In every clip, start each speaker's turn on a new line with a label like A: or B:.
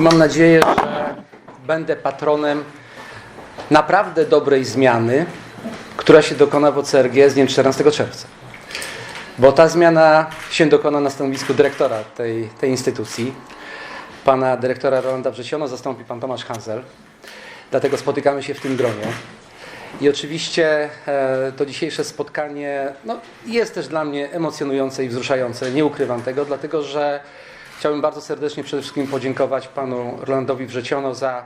A: Mam nadzieję, że będę patronem naprawdę dobrej zmiany, która się dokona w OCRG z dniem 14 czerwca. Bo ta zmiana się dokona na stanowisku dyrektora tej, tej instytucji. Pana dyrektora Rolanda Wrzesiono zastąpi pan Tomasz Hansel. Dlatego spotykamy się w tym gronie. I oczywiście e, to dzisiejsze spotkanie no, jest też dla mnie emocjonujące i wzruszające. Nie ukrywam tego, dlatego że chciałbym bardzo serdecznie przede wszystkim podziękować panu Rolandowi Wrzeciono za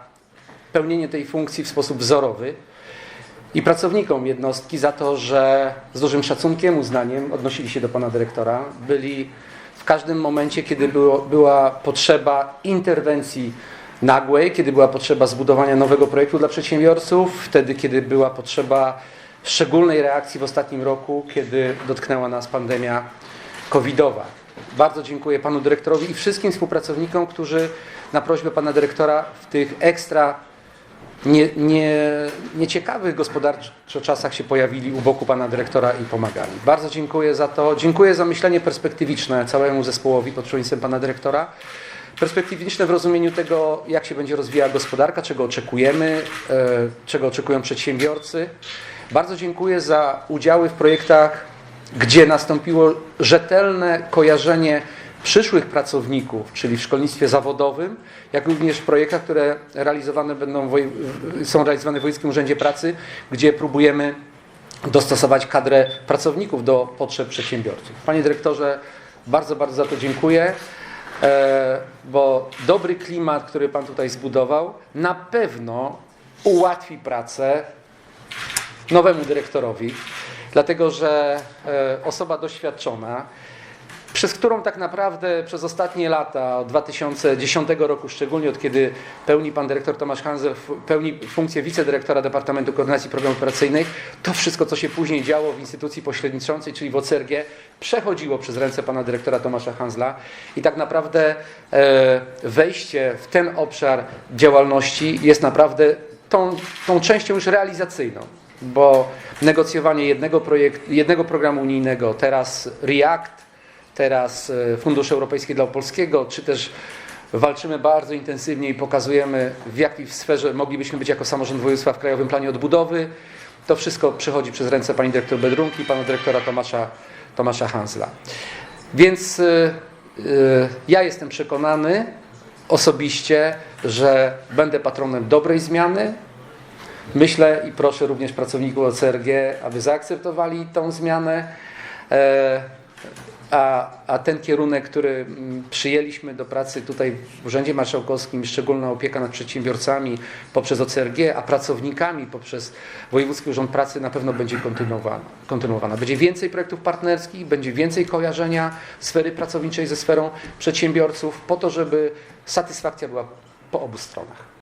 A: pełnienie tej funkcji w sposób wzorowy i pracownikom jednostki za to, że z dużym szacunkiem, uznaniem odnosili się do pana dyrektora. Byli w każdym momencie, kiedy było, była potrzeba interwencji nagłej, kiedy była potrzeba zbudowania nowego projektu dla przedsiębiorców, wtedy, kiedy była potrzeba szczególnej reakcji w ostatnim roku, kiedy dotknęła nas pandemia covidowa. Bardzo dziękuję panu dyrektorowi i wszystkim współpracownikom, którzy na prośbę pana dyrektora w tych ekstra nie, nie, nieciekawych gospodarczo czasach się pojawili u boku pana dyrektora i pomagali. Bardzo dziękuję za to. Dziękuję za myślenie perspektywiczne całemu zespołowi pod przewodnictwem pana dyrektora. Perspektywiczne w rozumieniu tego, jak się będzie rozwijała gospodarka, czego oczekujemy, e, czego oczekują przedsiębiorcy. Bardzo dziękuję za udziały w projektach, gdzie nastąpiło rzetelne kojarzenie przyszłych pracowników, czyli w szkolnictwie zawodowym, jak również w projektach, które realizowane będą, są realizowane w Wojskim Urzędzie Pracy, gdzie próbujemy dostosować kadrę pracowników do potrzeb przedsiębiorców. Panie dyrektorze, bardzo, bardzo za to dziękuję, e, bo dobry klimat, który Pan tutaj zbudował, na pewno ułatwi pracę nowemu dyrektorowi, dlatego że e, osoba doświadczona, przez którą tak naprawdę przez ostatnie lata, od 2010 roku szczególnie, od kiedy pełni pan dyrektor Tomasz Hanzel, pełni funkcję wicedyrektora Departamentu Koordynacji Programów Operacyjnych, to wszystko, co się później działo w instytucji pośredniczącej, czyli w OCRG, przechodziło przez ręce pana dyrektora Tomasza Hanzla. I tak naprawdę e, wejście w ten obszar działalności jest naprawdę tą, tą częścią już realizacyjną, bo negocjowanie jednego, projektu, jednego programu unijnego, teraz REACT, teraz e, Fundusz Europejski dla Polskiego, czy też walczymy bardzo intensywnie i pokazujemy, w jakiej sferze moglibyśmy być jako samorząd województwa w Krajowym Planie Odbudowy. To wszystko przechodzi przez ręce pani dyrektor Bedrunki i pana dyrektora Tomasza, Tomasza Hansla. Więc y, y, ja jestem przekonany osobiście, że będę patronem dobrej zmiany. Myślę i proszę również pracowników OCRG, aby zaakceptowali tą zmianę. E, a, a ten kierunek, który przyjęliśmy do pracy tutaj w Urzędzie Marszałkowskim, szczególna opieka nad przedsiębiorcami poprzez OCRG, a pracownikami poprzez Wojewódzki Urząd Pracy na pewno będzie kontynuowana. kontynuowana. Będzie więcej projektów partnerskich, będzie więcej kojarzenia sfery pracowniczej ze sferą przedsiębiorców, po to, żeby satysfakcja była po obu stronach.